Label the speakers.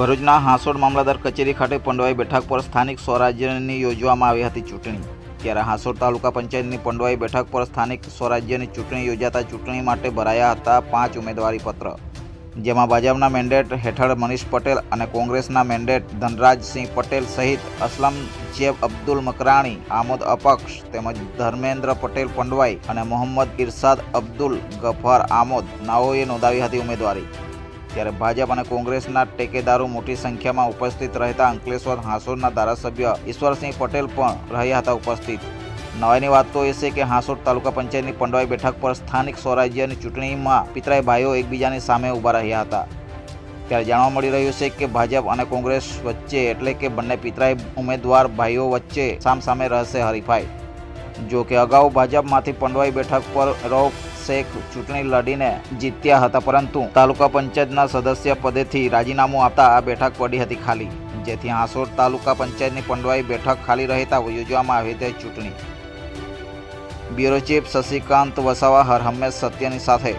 Speaker 1: ભરૂચના હાંસોડ મામલતદાર કચેરી ખાતે પંડવાઈ બેઠક પર સ્થાનિક સ્વરાજ્યની યોજવામાં આવી હતી ચૂંટણી. ત્યારે હાંસોડ તાલુકા પંચાયતની પંડવાઈ બેઠક પર સ્થાનિક સ્વરાજ્યની ચૂંટણી યોજાતા ચૂંટણી માટે ભરાયા હતા પાંચ ઉમેદવારી પત્ર. જેમાં ભાજપના મેન્ડેટ હેઠળ મનીષ પટેલ અને કોંગ્રેસના મેન્ડેટ ધનરાજસિંહ પટેલ સહિત અસલમ જેબ અબ્દુલ મકરાણી, આમોદ અપક્ષ તેમજ ધર્મેન્દ્ર પટેલ પંડવાઈ અને મોહમ્મદ ઇરશાદ અબ્દુલ ગફાર આમોદ, નાઓએ નોંધાવી હતી ઉમેદવારી. ત્યારે ભાજપ અને કોંગ્રેસના ટેકેદારો મોટી સંખ્યામાં ઉપસ્થિત રહેતા અંકલેશ્વર હાંસોડના ધારાસભ્ય ઈશ્વરસિંહ પટેલ પણ રહ્યા હતા ઉપસ્થિત. નવાઈની વાત તો એ છે કે હાંસોડ તાલુકા પંચાયતની પંડવાઈ બેઠક પર સ્થાનિક સ્વરાજ્યની ચૂંટણીમાં પિતરાઈ ભાઈઓ એકબીજાની સામે ઊભા રહ્યા હતા. ત્યારે જાણવા મળી રહ્યું છે કે ભાજપ અને કોંગ્રેસ વચ્ચે એટલે કે બંને પિતરાઈ ઉમેદવાર ભાઈઓ વચ્ચે સામસામે રહેશે હરીફાઈ. જો કે અગાઉ ભાજપમાંથી પંડવાઈ બેઠક પર રૌફ શેખ ચૂંટણી લડીને જીત્યા હતા, પરંતુ તાલુકા પંચાયતના સદસ્ય પદેથી રાજીનામું આપતા આ બેઠક પડી હતી ખાલી. જેથી આસોર તાલુકા પંચાયતની પંડવાઈ બેઠક ખાલી રહેતા યોજવામાં આવી હતી ચૂંટણી. બ્યુરો ચીફ શશિકાંત વસાવા, હર હંમેશ સત્યની સાથે.